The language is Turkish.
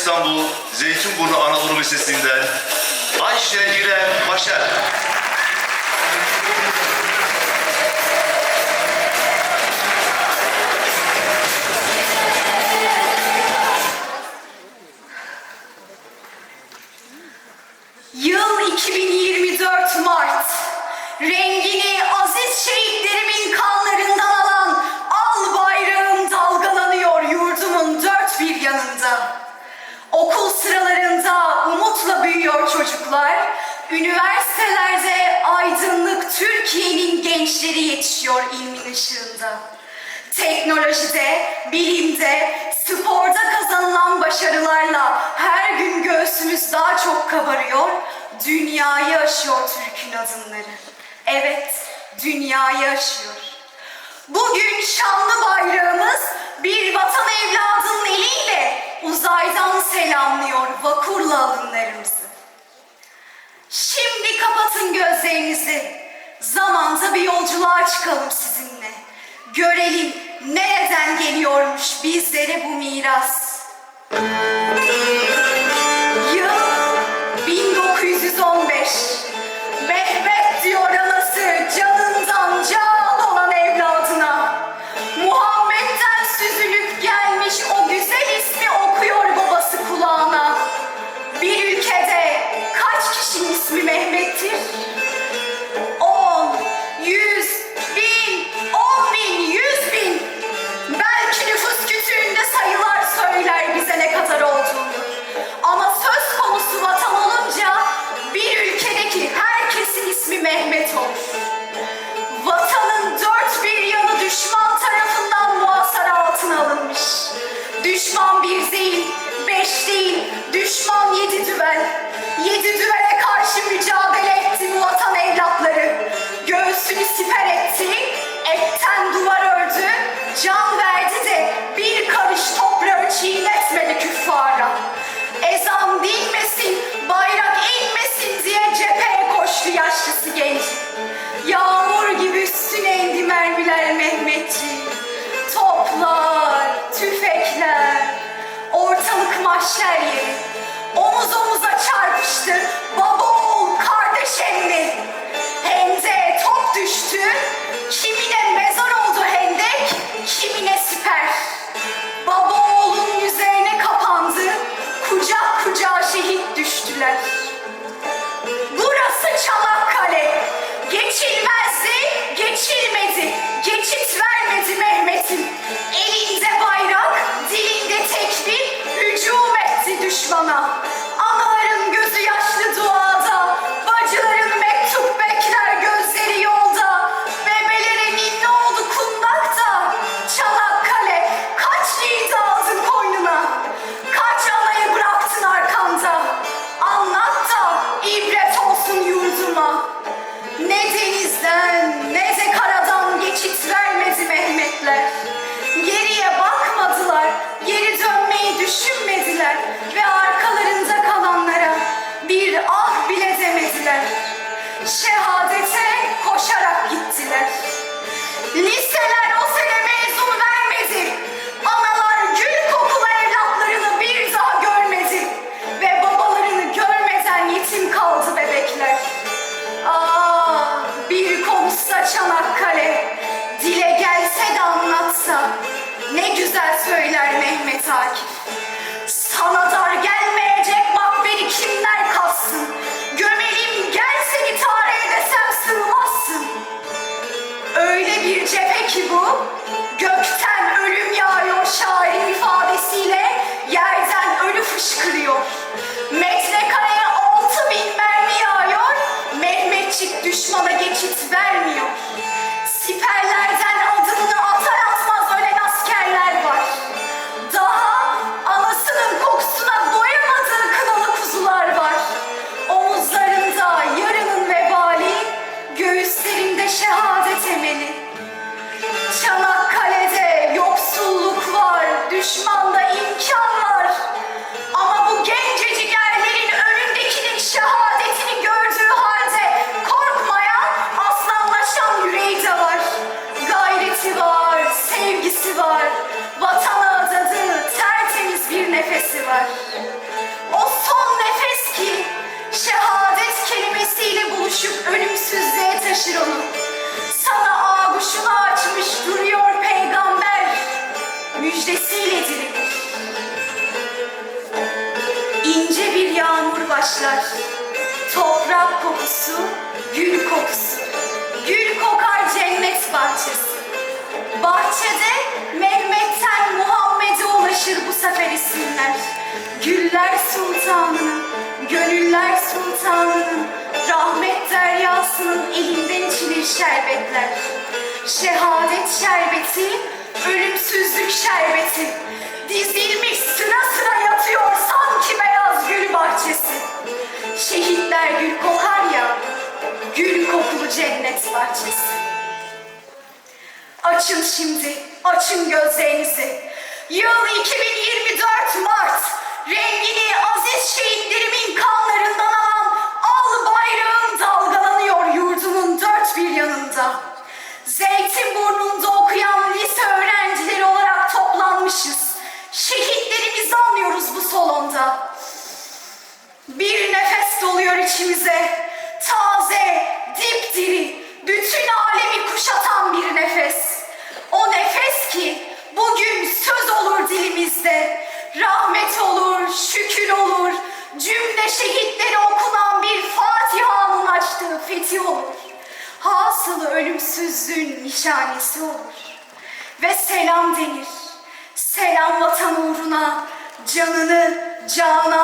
İstanbul Zeytinburnu Anadolu Lisesi'nden Ayşe İrem Başer. Türkiye'nin gençleri yetişiyor ilmin ışığında. Teknolojide, bilimde, sporda kazanılan başarılarla her gün göğsümüz daha çok kabarıyor. Dünyayı aşıyor Türk'ün adımları. Evet, dünyayı aşıyor. Bugün şanlı bayrağımız bir vatan evladının eliyle uzaydan selamlıyor vakurla alınlarımızı. Şimdi kapatın gözlerinizi. Zamanda bir yolculuğa çıkalım sizinle. Görelim nereden geliyormuş bizlere bu miras. Can verdi de bir karış toprağı çiğnetmedi küffara. Ezan dinmesin, bayrak inmesin diye cepheye koştu yaşlısı genç. Yağmur gibi üstüne indi mermiler Mehmetçiğim. Toplar, tüfekler, ortalık mahşer yeri. Omuz omuza çarpıştı, baba geri dönmeyi düşünmediler ve arkalarında ne güzel söyler Mehmet Akif. Sana dar gelmeyecek makberi kimler kalsın? Gömelim gel seni tarihe desem sığmazsın. Öyle bir cephe ki bu, gökten ölüm yağıyor şairin ifadesiyle, yerden ölü fışkırıyor. Metrekareye altı bin mermi yağıyor, Mehmetçik düşmana geçit vermiyor. Siperlerden başlar. Toprak kokusu, gül kokusu. Gül kokar cennet bahçesi. Bahçede Mehmet'ten Muhammed'e ulaşır bu sefer isimler. Güller sultanının, gönüller sultanının, rahmet deryasının elinden içilir şerbetler. Şehadet şerbeti, ölümsüzlük şerbeti. Dizilmiş sıra Şehitler gül kokar ya, gül kokulu cennet bahçesi. Açın şimdi, açın gözlerinizi. Yıl 2024 Mart. Rengini aziz şehitlerimin kanlarından alan al bayrağın dalgalanıyor yurdumun dört bir yanında. Zeytinburnu'nda okuyan lise öğrencileri olarak toplanmışız. Şehitlerimizi anlıyoruz bu salonda. Nefes doluyor içimize. Taze, dipdiri, bütün alemi kuşatan bir nefes. O nefes ki bugün söz olur dilimizde. Rahmet olur, şükür olur. Cümle şehitlere okunan bir Fatiha'nın açtığı fethi olur. Hasılı ölümsüzlüğün nişanesi olur. Ve selam denir. Selam vatan uğruna, canını cananına